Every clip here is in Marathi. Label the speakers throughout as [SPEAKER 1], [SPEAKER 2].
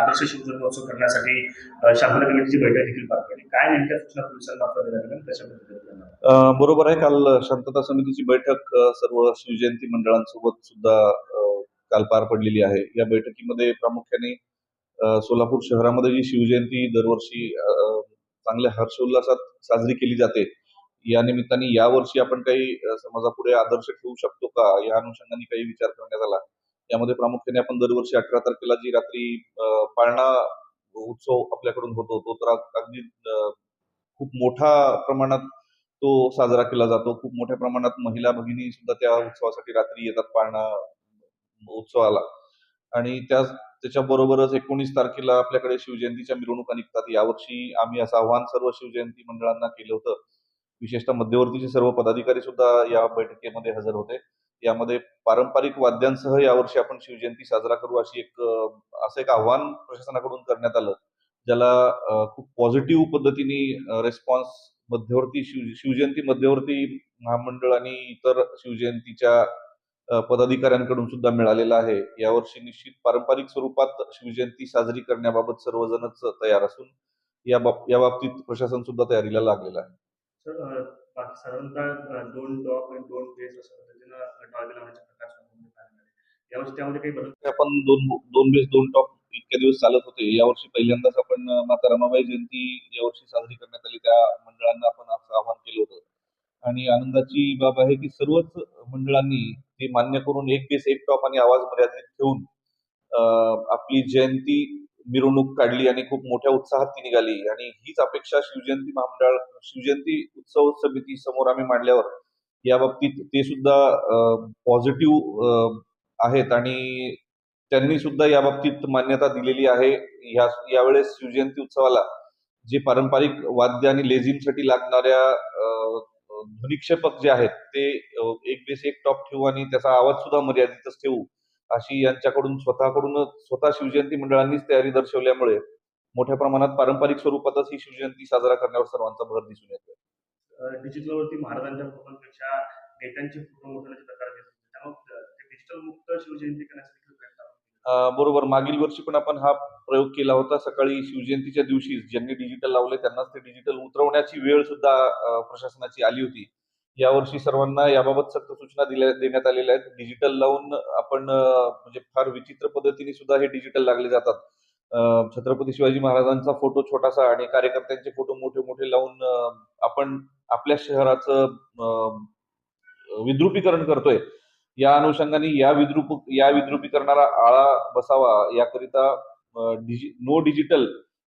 [SPEAKER 1] आदर्श शिवजन्मोत्सव करण्यासाठी अ, कमिटीची बैठक देखील पार पडली. काय नेमक्या सूचना पोलिसांमार्फत देण्यात आल्या कशा पद्धतीने
[SPEAKER 2] बरोबर आहे. काल शांतता समितीची बैठक सर्व शिवजयंती मंडळांसोबत सुद्धा काल पार पडलेली आहे. या बैठकीमध्ये प्रामुख्याने सोलापूर शहरामध्ये जी शिवजयंती दरवर्षी अ, चांगल्या हर्षोल्लासात साजरी केली जाते या निमित्ताने यावर्षी आपण काही समाजापुढे आदर्श ठेवू शकतो का? या अनुषंगाने काही विचार करण्यात आला. यामध्ये प्रामुख्याने आपण दरवर्षी अठरा तारखेला जी रात्री पाळणा उत्सव आपल्याकडून होतो तो तर अगदी खूप मोठा प्रमाणात तो साजरा केला जातो. खूप मोठ्या प्रमाणात महिला भगिनी सुद्धा त्या उत्सवासाठी रात्री येतात पाळणा उत्सवाला. आणि त्या त्याच्याबरोबरच एकोणीस तारखेला आपल्याकडे शिवजयंतीच्या मिरवणुका निघतात. यावर्षी आम्ही असं आव्हान सर्व शिवजयंती मंडळांना केलं होतं. विशेषतः मध्यवर्तीचे सर्व पदाधिकारी सुद्धा या बैठकीमध्ये हजर होते. यामध्ये पारंपरिक वाद्यांसह यावर्षी आपण शिवजयंती साजरा करू अशी एक असं एक आव्हान प्रशासनाकडून करण्यात आलं. ज्याला खूप पॉझिटिव्ह पद्धतीने रेस्पॉन्स मध्यवर्ती शिव शिवजयंती मध्यवर्ती महामंडळ आणि इतर शिवजयंतीच्या पदाधिकाऱ्यांकडून सुद्धा मिळालेला आहे. यावर्षी निश्चित पारंपरिक स्वरूपात शिवजयंती साजरी करण्याबाबत सर्वजणच तयार असून या बाब या बाबतीत प्रशासन सुद्धा तयारीला लागलेलं आहे.
[SPEAKER 1] साधारणतः दोन टॉप आणि दोन बेस अशा पद्धतीनं टॉर्गे लावण्याचे प्रकार यावर्षी त्यामध्ये काही बदल
[SPEAKER 2] आपण दोन दोन बेस दोन टॉप इतक्या दिवस चालत होते. यावर्षी पहिल्यांदाच आपण माता रमाबाई जयंती यावर्षी साजरी करण्यात आली. त्या मंडळांना आपण असं आवाहन केलं होतं. आणि आनंदाची बाब आहे की सर्वच मंडळांनी ते मान्य करून एक बेस एक टॉप आणि आवाज मर्यादित ठेवून आपली जयंती मिरवणूक काढली आणि खूप मोठ्या उत्साहात ती निघाली. आणि हीच अपेक्षा शिवजयंती महामंडळ शिवजयंती उत्सव समिती समोर आम्ही मांडल्यावर या बाबतीत ते सुद्धा पॉझिटिव्ह आहेत. आणि त्यांनी सुद्धा या बाबतीत मान्यता दिलेली आहे. या यावेळेस शिवजयंती उत्सवाला जे पारंपरिक वाद्य आणि लेझिमसाठी लागणाऱ्या अ, ध्वनिक्षेपक जे आहेत ते एक बेस एक टॉप ठेवू आणि त्याचा आवाज सुद्धा मर्यादितच ठेवू. अशी यांच्याकडून स्वतःकडूनच स्वतः शिवजयंती मंडळांनीच तयारी दर्शवल्यामुळे मोठ्या प्रमाणात पारंपरिक स्वरूपातच ही शिवजयंती साजरा करण्यावर सर्वांचा भर दिसून येतोय.
[SPEAKER 1] डिजिटलवरती महाराजांच्या फोटोपेक्षा नेत्यांचे फोटो मोठवण्याचे प्रकार डिजिटल मुक्त शिवजयंती करण्यासाठी
[SPEAKER 2] बरोबर. मागील वर्षी पण आपण हा प्रयोग केला होता. सकाळी शिवजयंतीच्या दिवशी ज्यांनी डिजिटल लावले त्यांनाच ते डिजिटल उतरवण्याची वेळ सुद्धा प्रशासनाची आली होती. यावर्षी सर्वांना याबाबत सक्त सूचना दिल्या देण्यात आलेल्या आहेत. डिजिटल लावून आपण म्हणजे फार विचित्र पद्धतीने सुद्धा हे डिजिटल लागले जातात. छत्रपती शिवाजी महाराजांचा फोटो छोटासा आणि कार्यकर्त्यांचे फोटो मोठे मोठे लावून आपण आपल्या शहराचं विद्रुपीकरण करतोय. या अनुषंगाने या विद्रुप या विद्रुपीकरणाला आळा बसावा याकरिता डिजि नो डिजिटल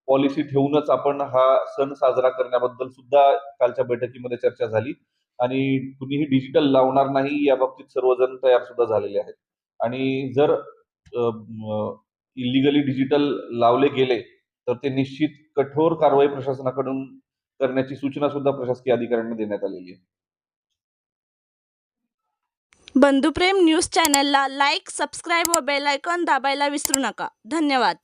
[SPEAKER 2] पॉलिसी ठेवूनच आपण हा सण साजरा करण्याबद्दल सुद्धा कालच्या बैठकीमध्ये चर्चा झाली. आणि कुणीही डिजिटल लावणार नाही या बाबतीत सर्वजण तयार सुद्धा झालेले आहेत. आणि जर इलिगली डिजिटल लावले गेले तर ते निश्चित कठोर कारवाई प्रशासनाकडून करण्याची सूचना सुद्धा प्रशासकीय अधिकाऱ्यांना देण्यात आलेली आहे.
[SPEAKER 3] बंधुप्रेम न्यूज चॅनलला लाईक सबस्क्राईब व बेल आयकॉन दाबायला विसरू नका. धन्यवाद.